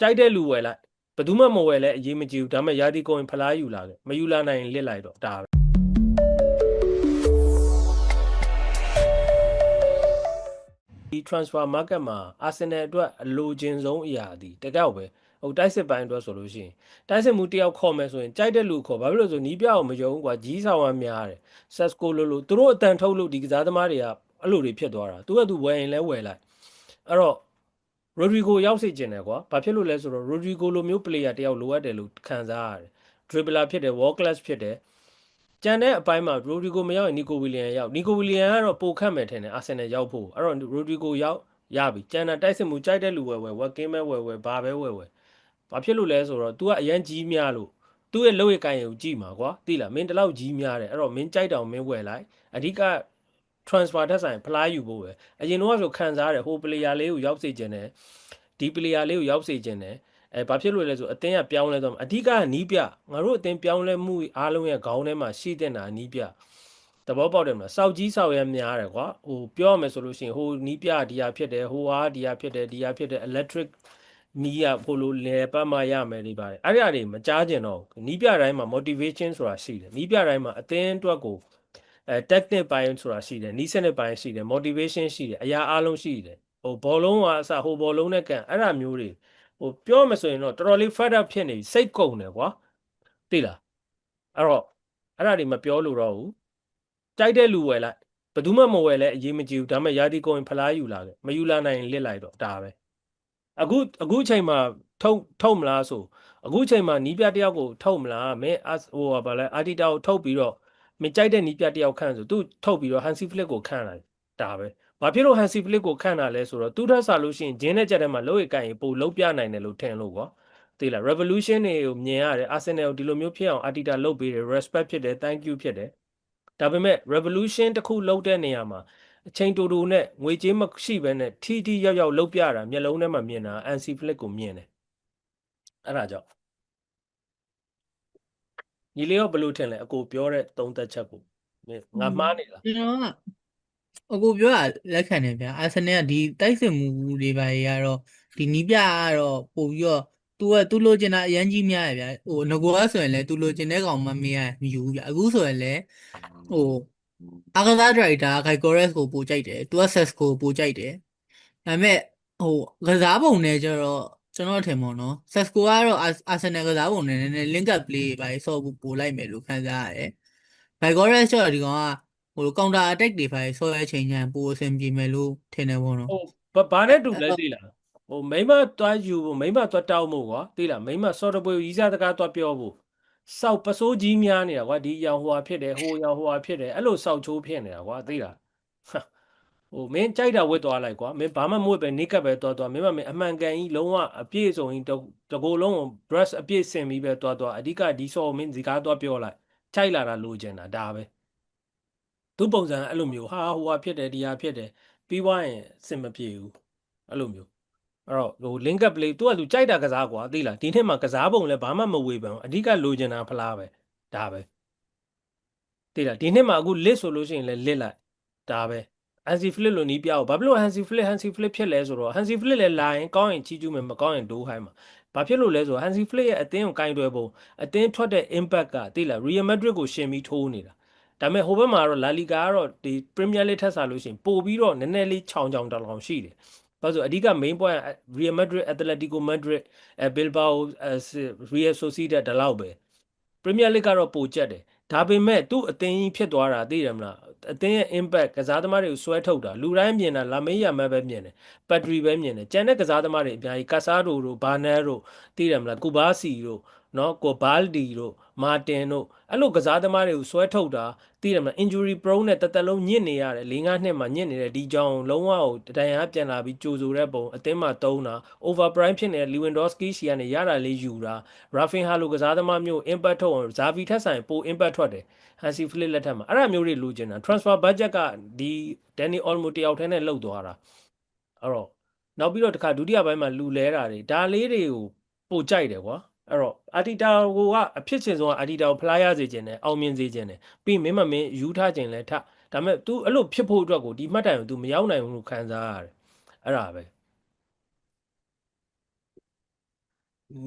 ကြိုက်တဲ့လူဝယ်လိုက်ဘယ်သူမှမဝယ်လဲအရေးမကြီးဘူးဒါပေမဲ့ယာတီကိုရင်ဖလားယူလာခဲ့မယူလာနိုင်ရင်လစ်လိုက်တော့ဒါပဲဒီ transfer market မှာ Arsenal အတွက်အလိုချင်ဆုံးအရာဒီတကောက်ပဲဟိုတိုက်စစ်ပိုင်းအတွက်ဆိုလို့ရှိရင်တိုက်စစ်မှုတယောက်ခေါ်မယ်ဆိုရင်ကြိုက်တဲ့လူခေါ်ဘာဖြစ်လို့လဲဆိုနီးပြအောင်မယုံဘူးကွာကြီးဆောင်ရများတယ် Sesco လို့လို့သူတို့အတန်ထုတ်လို့ဒီကစားသမားတွေကအဲ့လိုတွေဖြစ်သွားတာသူကသူဝယ်ရင်လဲဝယ်လိုက်အဲ့တော့ Rodrigo ရောက်စေချင်တယ်ကွာဘာဖြစ်လို့လဲဆိုတော့ Rodrigo လိုမျိုး player တယောက်လိုအပ်တယ်လို့ခံစားရတယ် dribbler ဖြစ်တယ် world class ဖြစ်တယ်ကြံတဲ့အပိုင်းမှာ Rodrigo မရောက်ရင် Nico Williams ရောက် Nico Williams ကတော့ပိုခတ်မယ်ထင်တယ် Arsenal ရောက်ဖို့အဲ့တော့ Rodrigo ရောက်ရပြီကြံတာတိုက်စစ်မှုကြိုက်တဲ့လူဝယ်ဝယ်ဝယ်ကင်းမဲ့ဝယ်ဝယ်ဘာပဲဝယ်ဝယ်ဘာဖြစ်လို့လဲဆိုတော့ तू ကအရန်ကြီးများလို့သူ့ရဲ့လောက်ရကိုင်ကိုကြည့်မှာကွာသိလားမင်းတလောက်ကြီးများတယ်အဲ့တော့မင်းကြိုက်တောင်မင်းဝယ်လိုက်အဓိက transfer တက်ဆိုင်ဖလားယူဖို့ပဲအရင်တော့ဆိုခံစားရတယ်ဟို player လေးကိုရောက်စေချင်တယ်ဒီ player လေးကိုရောက်စေချင်တယ်အဲဘာဖြစ်လို့လဲဆိုအတင်းကပြောင်းလဲတော့အဓိကနီးပြငါတို့အတင်းပြောင်းလဲမှုအားလုံးရဲ့ခေါင်းထဲမှာရှိတဲ့နာနီးပြသဘောပေါက်တယ်မလားစောက်ကြီးစောက်ရများတယ်ကွာဟိုပြောရမယ်ဆိုလို့ရှိရင်ဟိုနီးပြဒီဟာဖြစ်တယ်ဟိုဟာဒီဟာဖြစ်တယ်ဒီဟာဖြစ်တယ် electric နီးရဟိုလိုလေပတ်မှရမယ်ဒီပါတယ်အဲ့ဒါတွေမကြားကျင်တော့နီးပြတိုင်းမှာ motivation ဆိုတာရှိတယ်နီးပြတိုင်းမှာအတင်းအတွက်ကို အဲ technique ပိုင်းဆိုတာရှိတယ်နီးစနစ်ပိုင်းရှိတယ် motivation ရှိတယ်အရာအလုံးရှိတယ်ဟိုဘောလုံးကအစဟိုဘောလုံးနဲ့ကန်အဲ့ဒါမျိုးတွေဟိုပြောမှဆိုရင်တော့တော်တော်လေး fed up ဖြစ်နေစိတ်ကုန်တယ်ကွာသိလားအဲ့တော့အဲ့ဒါတွေမပြောလို့တော့ဘူးကြိုက်တဲ့လူဝယ်လိုက်ဘယ်သူမှမဝယ်လဲအရေးမကြီးဘူးဒါပေမဲ့ယာတီကိုရင်ဖလားယူလာခဲ့မယူလာနိုင်ရင်လစ်လိုက်တော့ဒါပဲအခုအခုချိန်မှာထုတ်ထုတ်မလားဆိုအခုချိန်မှာနီးပြတယောက်ကိုထုတ်မလားမင်းဟိုဟာဗာလဲအာတီတာကိုထုတ်ပြီးတော့ မင်းကြိုက်တဲ့နီးပြတယောက်ခန့်ဆိုသူထုတ်ပြီးတော့ဟန်စီဖလစ်ကိုခန့်လိုက်ဒါပဲဘာဖြစ်လို့ဟန်စီဖလစ်ကိုခန့်တာလဲဆိုတော့သူထက်စားလို့ရှိရင်ဂျင်းနဲ့ချက်ထဲမှာလောက်ရကန်ရင်ပိုလုံးပြနိုင်တယ်လို့ထင်လို့ကွာသိလား revolution တွေကိုမြင်ရတယ် Arsenal ကိုဒီလိုမျိုးဖြစ်အောင် Arteta လုပ်ပေးတယ် respect ဖြစ်တယ် thank you ဖြစ်တယ်ဒါပေမဲ့ revolution တစ်ခုလုပ်တဲ့နေရာမှာအချိန်တူတူနဲ့ငွေကြေးမရှိဘဲနဲ့ထီထီရောက်ရောက်လုပ်ပြတာမျက်လုံးထဲမှာမြင်တာ ansi flick ကိုမြင်တယ်အဲ့ဒါကြောင့် ညီလေးရောဘယ်လိုထင်လဲအကိုပြောတဲ့သုံးသက်ချက်ကိုမင်းငါမှားနေလားကျွန်တော်ကအကိုပြောတာလက်ခံတယ်ဗျာအာဆင်နယ်ကဒီတိုက်စစ်မှုတွေပါရတော့ဒီနီးပြကတော့ပို့ပြီးတော့သူကသူ့လိုချင်တာအရန်ကြီးများရဗျာဟိုငကောဆိုရင်လည်းသူ့လိုချင်တဲ့ကောင်မမေးရမယူဘူးဗျာအခုဆိုရင်လည်းဟိုအာဂါဒါဒရိုက်တာဂိုက်ကောရက်စ်ကိုပို့ကြိုက်တယ်သူကဆက်စ်ကိုပို့ကြိုက်တယ်ဒါပေမဲ့ဟိုကစားပုံနဲ့ကျတော့ ကျွန်တော်ထင်ပါတော့ဆက်ကိုကတော့အာဆင်နယ်ကစားပုံနဲ့နည်းနည်း link up play ပဲဆော့ဖို့ပို့လိုက်မယ်လို့ခံစားရတယ်ဂိုက်ကိုရက်ကျတော့ဒီကောင်ကဟို counter attack တွေဖိုင်ဆော့ရချိန်ညာပိုအဆင်ပြေမယ်လို့ထင်တယ်ပေါ့နော်ဟိုဘာဘာနဲ့တူလဲသိလားဟိုမိမတွားယူဖို့မိမတွားတောက်ဖို့ကွာသိလားမိမစော်တပွေရီးစားတကားတွားပြောဖို့စောက်ပစိုးကြီးများနေတာကွာဒီရောင်ဟိုဟာဖြစ်တယ်ဟိုရောင်ဟိုဟာဖြစ်တယ်အဲ့လိုစောက်ချိုးဖြစ်နေတာကွာသိလား ဟိုမင်းကြိုက်တာဝတ်သွားလိုက်ကွာမင်းဘာမှမဝတ်ပဲနေကပ်ပဲသွားသွားမင်းမမင်းအမှန်ကန်ကြီးလုံးဝအပြည့်စုံကြီးတကိုယ်လုံးကို brush အပြည့်စင်ပြီးပဲသွားသွားအဓိကဒီစော်မင်းဒီကားသွားပြောလိုက်ခြိုက်လာတာလိုချင်တာဒါပဲသူပုံစံအဲ့လိုမျိုးဟာဟိုဟာဖြစ်တယ်ဒီဟာဖြစ်တယ်ပြီးွားရင်အဆင်မပြေဘူးအဲ့လိုမျိုးအဲ့တော့ဟို link up play သူကသူကြိုက်တာကစားကွာသိလားဒီနှစ်မှာကစားပုံလည်းဘာမှမဝေပန်ဘူးအဓိကလိုချင်တာဖလားပဲဒါပဲသိလားဒီနှစ်မှာအခု list ဆိုလို့ရှိရင်လည်း list လိုက်ဒါပဲ Hansi Flick လိုနီးပြအောင်ဘာဖြစ်လို့ Hansi Flick Hansi Flick ဖြစ်လဲဆိုတော့ Hansi Flick လည်းလာရင်ကောင်းရင်ချီးကျူးမယ်မကောင်းရင်ဒိုးဟိုင်းမှာဘာဖြစ်လို့လဲဆိုတော့ Hansi Flick ရဲ့အသင်းကိုကင်တွယ်ပုံအသင်းထွက်တဲ့ impact ကသိလား Real Madrid ကိုရှင်ပြီးထိုးနေတာဒါပေမဲ့ဟိုဘက်မှာတော့လာလီဂါကတော့ဒီ Premier League ထက်စားလို့ရှိရင်ပို့ပြီးတော့နည်းနည်းလေးခြောင်ခြောင်တောင်တောင်ရှိတယ်။ဘာလို့ဆိုအဓိက main point Real Madrid Atletico Madrid အဲ Bilbao Real Sociedad ဒါလောက်ပဲ။ Premier League ကတော့ပိုကျက်တယ်။ဒါပေမဲ့သူ့အသင်းကြီးဖြစ်သွားတာသိတယ်မလား။ အသင်းရဲ့ impact ကစားသမားတွေကိုဆွဲထုတ်တာလူတိုင်းမြင်တာလာမေးရမပဲမြင်တယ်။ပတ်ထရီပဲမြင်တယ်။ကျန်တဲ့ကစားသမားတွေအများကြီးကာဆာဒိုတို့ဘာနယ်တို့သိတယ်မလား။ကူဘာစီတို့နော်ကိုဘာလ်ဒီတို့မာတင်တို့အဲ့လိုကစားသမားတွေကိုဆွဲထုတ်တာသိတယ်မလား injury prone နဲ့တသက်လုံးညစ်နေရတယ်၄၅နှစ်မှညစ်နေတဲ့ဒီကြောင်လုံးဝကိုတန်ရာပြန်လာပြီးကြိုဆိုတဲ့ပုံအသင်းမှာတုံးတာ over prime ဖြစ်နေတဲ့ Lewandowski ရှီကနေရတာလေးယူတာ Rafinha လိုကစားသမားမျိုး impact ထုတ်အောင် Xavi ထက်ဆိုင်ပို impact ထွက်တယ် Hansi Flick လက်ထက်မှာအဲ့ဒါမျိုးတွေလိုချင်တာ transfer budget ကဒီ Danny Olmo တယောက်တည်းနဲ့လှုပ်သွားတာအဲ့တော့နောက်ပြီးတော့တခါဒုတိယပိုင်းမှာလူလဲတာတွေဒါလေးတွေကိုပိုကြိုက်တယ်ကွာ အဲ့တော့အာတီတာကိုကအဖြစ်ချင်ဆုံးကအာတီတာကိုဖလားရစေခြင်းနဲ့အောင်မြင်စေခြင်းနဲ့ပြီးမင်းမမင်းယူထားခြင်းလဲထဒါပေမဲ့ तू အဲ့လိုဖြစ်ဖို့အတွက်ကိုဒီမှတ်တိုင်ကို तू မရောက်နိုင်ဘူးလို့ခံစားရတယ်အဲ့ဒါပဲ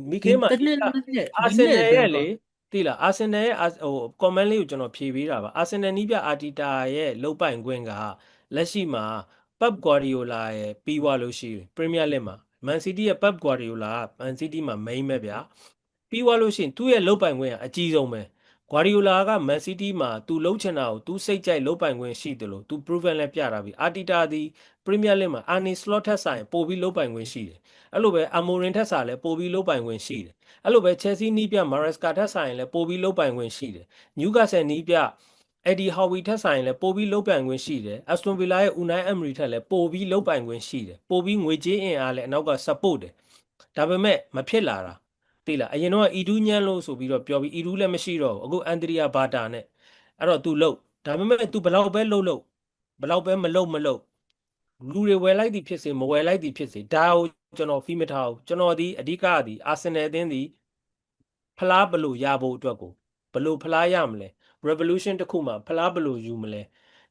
မိခင်မှာတစ်နှစ်အတစ်နှစ်အာဒီဆင်နှစ်နယ်အတွရဲ့င်းလေပေါ့သိလားအာဆင်နယ်ရဲ့အာဟို comment လေးကိုကျွန်တော်ဖြေပေးတာပါအာဆင်နယ်နီးပြအာတီတာရဲ့လုတ်ပိုင်ခွင့်ကလက်ရှိမှာပပ်ဂွာဒီယိုလာရဲ့ပြီးသွားလို့ရှိရင်ပရီးမီးယားလစ် မှာမန်စီးတီးရဲ့ပပ်ဂွာဒီယိုလာကမန်စီးတီးမှာ main ပဲဗျာပြီးသွားလို့ရှိရင်သူ့ရဲ့လုတ်ပိုင်ခွင့်ကအကြီးဆုံးပဲဂွာဒီယိုလာကမန်စီးတီးမှာသူလှုပ်ချင်တာကိုသူစိတ်ကြိုက်လုတ်ပိုင်ခွင့်ရှိတယ်လို့သူ proven လည်းပြတာပြီအာတီတာဒီပရီးမီးယားလစ်မှာအာနီစလော့ထက်ဆိုင်ပို့ပြီးလုတ်ပိုင်ခွင့်ရှိတယ်အဲ့လိုပဲအမိုရင်ထက်ဆိုင်လည်းပို့ပြီးလုတ်ပိုင်ခွင့်ရှိတယ်အဲ့လိုပဲ Chelsea နီးပြ Maresca ထက်ဆိုင်ရင်လည်းပိုပြီးလုတ်ပိုင်ခွင့်ရှိတယ်။ Newcastle နီးပြ Eddie Howe ထက်ဆိုင်ရင်လည်းပိုပြီးလုတ်ပိုင်ခွင့်ရှိတယ်။ Aston Villa ရဲ့ Unai Emery ထက်လည်းပိုပြီးလုတ်ပိုင်ခွင့်ရှိတယ်။ပိုပြီးငွေကြေးအင်အားလည်းအနောက်က support တယ်။ဒါပေမဲ့မဖြစ်လာတာသိလားအရင်တော့ Edu ညမ်းလို့ဆိုပြီးတော့ပြောပြီး Edu လည်းမရှိတော့ဘူးအခု Andrea Bata နဲ့အဲ့တော့ तू လုတ်ဒါပေမဲ့ तू ဘလောက်ပဲလုတ်လုတ်ဘလောက်ပဲမလုတ်မလုတ်လူတွေဝယ်လိုက်သည်ဖြစ်စေမဝယ်လိုက်သည်ဖြစ်စေဒါကိုကျွန်တော်ဖီးမထားဘူးကျွန်တော်ဒီအဓိကကဒီအာဆင်နယ်အသင်းဒီဖလားဘယ်လို့ရဖို့အတွက်ကိုဘယ်လို့ဖလားရမလဲ revolution တစ်ခုမှာဖလားဘယ်လို့ယူမလဲ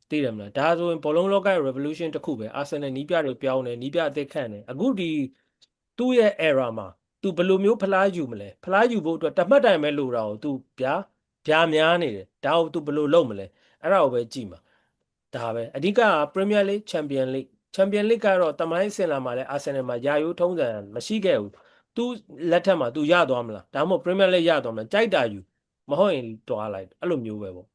သိတယ်မလားဒါဆိုရင်ဘောလုံးလောကရဲ့ revolution တစ်ခုပဲအာဆင်နယ်နီးပြတွေပြောင်းတယ်နီးပြအသစ်ခန့်တယ်အခုဒီသူ့ရဲ့ era မှာ तू ဘယ်လိုမျိုးဖလားယူမလဲဖလားယူဖို့အတွက်တမတ်တိုင်ပဲလိုတာကို तू ဗျာဗျာများနေတယ်ဒါကို तू ဘယ်လိုလုပ်မလဲအဲ့ဒါကိုပဲကြည့်မှာဒါပဲအဓိကက Premier League Champion League Champion League ကတော့တမိုင်းအစင်လာမှာလဲအာဆင်နယ်မှာယာယိုးထုံးစံမရှိခဲ့ဘူး तू လက်ထက်မှာ तू ရသွားမလားဒါမှမဟုတ် Premier League ရသွားမလားကြိုက်တာယူ မဟုတ်ရင်တွားလိုက်အဲ့လိုမျိုးပဲပေါ့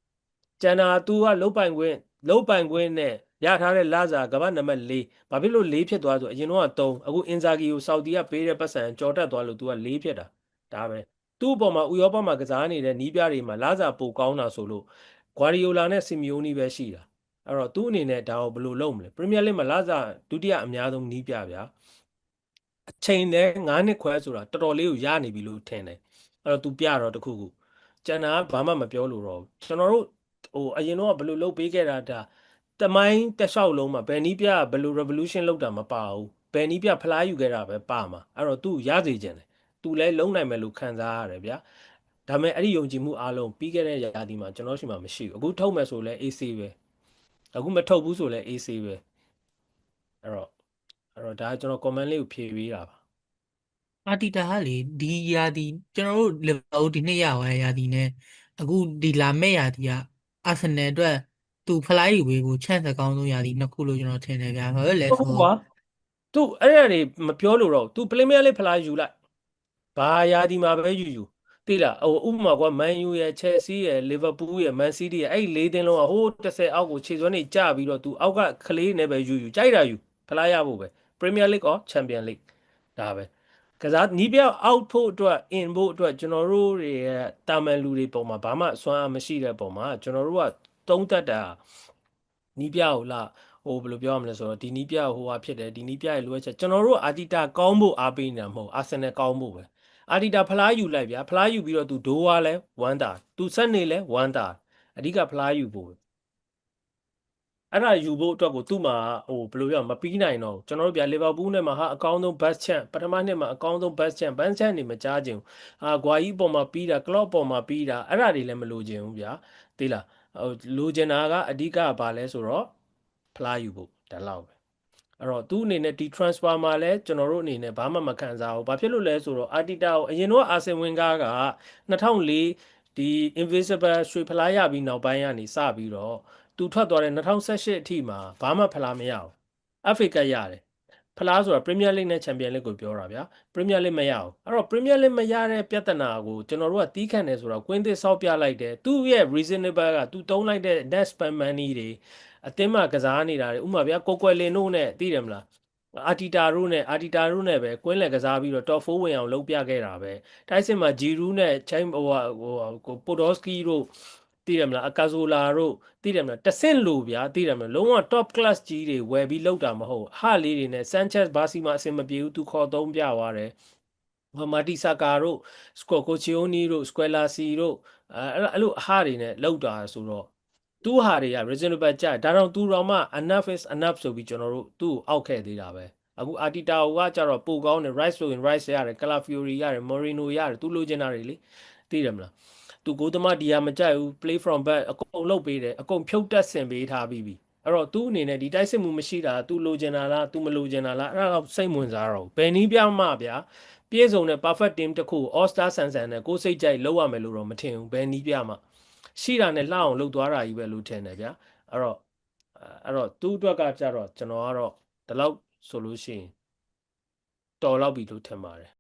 ကျန်တာ तू ကလုတ်ပိုင်ခွင့်လုတ်ပိုင်ခွင့်နဲ့ရထားတဲ့လစာကမ္ဘာနံပါတ်4ဘာဖြစ်လို့4ဖြစ်သွားဆိုအရင်တော့3အခုအင်ဇာဂီကိုဆော်ဒီကပေးတဲ့ပတ်စံကြော်တက်သွားလို့ तू က4ဖြစ်တာဒါပဲသူ့အပေါ်မှာဥရောပမှာကစားနေတဲ့နီးပြတွေမှာလစာပိုကောင်းတာဆိုလို့ဂွာဒီယိုလာနဲ့စီမီယိုနီပဲရှိတာအဲ့တော့သူ့အနေနဲ့ဒါကိုဘယ်လိုလုပ်မလဲပရီးမီးယားလိမှာလစာဒုတိယအများဆုံးနီးပြဗျာ အချိန်နဲ့9နှစ်ခွဲဆိုတာတော်တော်လေးကိုရနေပြီလို့ထင်တယ်အဲ့တော့ तू ပြတော့တခုခု ကျန်တာကဘာမှမပြောလို့တော့ဘူးကျွန်တော်တို့ဟိုအရင်တော့ဘယ်လိုလုပ်ပေးခဲ့တာဒါတမိုင်းတစ်လျှောက်လုံးမှာဘယ်နည်းပြဘယ်လို revolution လုပ်တာမပါဘူးဘယ်နည်းပြဖလားယူခဲ့တာပဲပါမှာအဲ့တော့ तू ရစေခြင်းတယ် तू လည်းလုံးနိုင်မယ်လို့ခံစားရတယ်ဗျာဒါပေမဲ့အဲ့ဒီယုံကြည်မှုအားလုံးပြီးခဲ့တဲ့ရာသီမှာကျွန်တော်ရှိမှမရှိဘူးအခုထုတ်မယ်ဆိုလဲ AC ပဲအခုမထုတ်ဘူးဆိုလဲ AC ပဲအဲ့တော့အဲ့တော့ဒါကကျွန်တော် comment လေးကိုဖြေပေးတာပါ အာတီတာကလေဒီရာသီကျွန်တော်တို့လီဗာပူးဒီနှစ်ရသွားတဲ့ရာသီနဲ့အခုဒီလာမဲ့ရာသီကအာဆင်နယ်အတွက်သူဖလားယူပေးဖို့ chance အကောင်းဆုံးရာသီနှစ်ခုလို့ကျွန်တော်ထင်တယ်ဗျာဘာလို့လဲဟုတ်ဆိုဘူးတော့ကွာသူအဲ့ရနေမပြောလို့တော့သူပလင်းမရလေးဖလားယူလိုက်ဘာယာဒီမှာပဲယူယူသိလားဟိုဥပမာကွာမန်ယူရဲ့ချယ်ဆီရဲ့လီဗာပူးရဲ့မန်စီးတီးရဲ့အဲ့လေးတင်းလုံးကဟိုး30အောက်ကိုခြေစွမ်းနေကြပြီးတော့သူအောက်ကကလေးနဲ့ပဲယူယူကြိုက်တာယူဖလားရဖို့ပဲပရီးမီးယားလိကောချန်ပီယံလိဒါပဲ ကစားနီးပြအောက်ဖို့အတွက် in ဖို့အတွက်ကျွန်တော်တို့တွေရဲ့တာမန်လူတွေပုံမှာဘာမှအစွမ်းအားမရှိတဲ့ပုံမှာကျွန်တော်တို့ကတုံးတက်တာနီးပြကိုလားဟိုဘယ်လိုပြောရမလဲဆိုတော့ဒီနီးပြဟိုဟာဖြစ်တယ်ဒီနီးပြရဲ့လိုအပ်ချက်ကျွန်တော်တို့အာတီတာကောင်းဖို့အားပေးနေတာမဟုတ်အာဆင်နယ်ကောင်းဖို့ပဲအာတီတာဖလားယူလိုက်ဗျာဖလားယူပြီးတော့သူဒိုးဝါလဲဝမ်းတာသူဆက်နေလဲဝမ်းတာအဓိကဖလားယူဖို့ပဲ အဲ့ဒါယူဖို့အတွက်ကိုသူ့မှာဟိုဘယ်လိုပြောရမလဲမပြီးနိုင်တော့ဘူးကျွန်တော်တို့ဗျာလီဗာပူးနဲ့မှာဟာအကောင်းဆုံး best chance ပထမနှစ်မှာအကောင်းဆုံး best chance best chance နေမကြားချင်ဘူးအာဂွာကြီးအပေါ်မှာပြီးတာကလော့ပေါ်မှာပြီးတာအဲ့ဒါတွေလည်းမလိုချင်ဘူးဗျာသိလားဟိုလိုချင်တာကအဓိကကဘာလဲဆိုတော့ဖလားယူဖို့ဒါလောက်ပဲအဲ့တော့သူ့အနေနဲ့ဒီ transfer မှာလဲကျွန်တော်တို့အနေနဲ့ဘာမှမခံစားဘူးဘာဖြစ်လို့လဲဆိုတော့အာတီတာကိုအရင်တော့အာဆင်ဝင်ကားက2004ဒီ invisible ရွှေဖလားရပြီးနောက်ပိုင်းကနေစပြီးတော့ သူထွက်သွားတဲ့2018အထိမှာဘာမှဖလားမရဘူး FA ကရတယ်ဖလားဆိုတာ Premier League နဲ့ Champion League ကိုပြောတာဗျာ Premier League မရဘူးအဲ့တော့ Premier League မရတဲ့ပြဿနာကိုကျွန်တော်တို့ကတီးခန့်တယ်ဆိုတော့ကွင်းသစ်ဆောက်ပြလိုက်တယ်သူ့ရဲ့ reasonable ကသူတုံးလိုက်တဲ့ net spend money တွေအသင်းမှာကစားနေတာတွေဥပမာဗျာကိုကွယ်လင်တို့နဲ့သိတယ်မလားအာတီတာတို့နဲ့အာတီတာတို့နဲ့ပဲကွင်းလည်ကစားပြီးတော့ top 4ဝင်အောင်လုပ်ပြခဲ့တာပဲတိုက်စစ်မှာဂျီရူးနဲ့ချိုင်းဟိုဟိုကိုပိုဒေါစကီတို့ သိတယ်မလားအကာဇိုလာတို့သိတယ်မလားတဆင့်လို့ဗျာသိတယ်မလားလုံးဝ top class ကြီးတွေဝယ်ပြီးလောက်တာမဟုတ်ဟာလေးတွေနဲ့ Sanchez ဘာစီမှာအဆင်မပြေဘူးသူခေါ်သုံးပြသွားတယ်ဟိုမာတီဆာကာတို့စကောကိုချီယိုနီတို့စကွဲလာစီတို့အဲအဲ့လိုအဟာတွေနဲ့လောက်တာဆိုတော့သူ့ဟာတွေက reasonable ကြဒါတော့သူတော်မှ enough is enough ဆိုပြီးကျွန်တော်တို့သူ့ကိုအောက်ခဲ့သေးတာပဲအခုအာတီတာကကြတော့ပိုကောင်းတယ် rice ဆိုရင် rice ရတယ်ကလာဖီယိုရီရတယ်မော်ရီနိုရတယ်သူလိုချင်တာတွေလေသိတယ်မလား သူကိုသမားဒီဟာမကြိုက်ဘူး play from back အကုန်လုပ်ပေးတယ်အကုန်ဖြုတ်တက်ဆင်ပေးထားပြီးပြီအဲ့တော့သူ့အနေနဲ့ဒီတိုက်စစ်မှုမရှိတာ तू လိုချင်တာလား तू မလိုချင်တာလားအဲ့ဒါတော့စိတ်ဝင်စားတော့ဘယ်နည်းပြမှဗျာပြည့်စုံတဲ့ perfect team တစ်ခုကို all star ဆန်ဆန်နဲ့ကိုယ်စိတ်ကြိုက်လောက်ရမယ်လို့တော့မထင်ဘူးဘယ်နီးပြမှာရှိတာနဲ့လှအောင်လှုပ်သွားတာကြီးပဲလို့ထင်တယ်ဗျာအဲ့တော့အဲ့တော့သူ့အတွက်ကကြတော့ကျွန်တော်ကတော့ဒီလောက်ဆိုလို့ရှိရင်တော်လောက်ပြီလို့ထင်ပါတယ်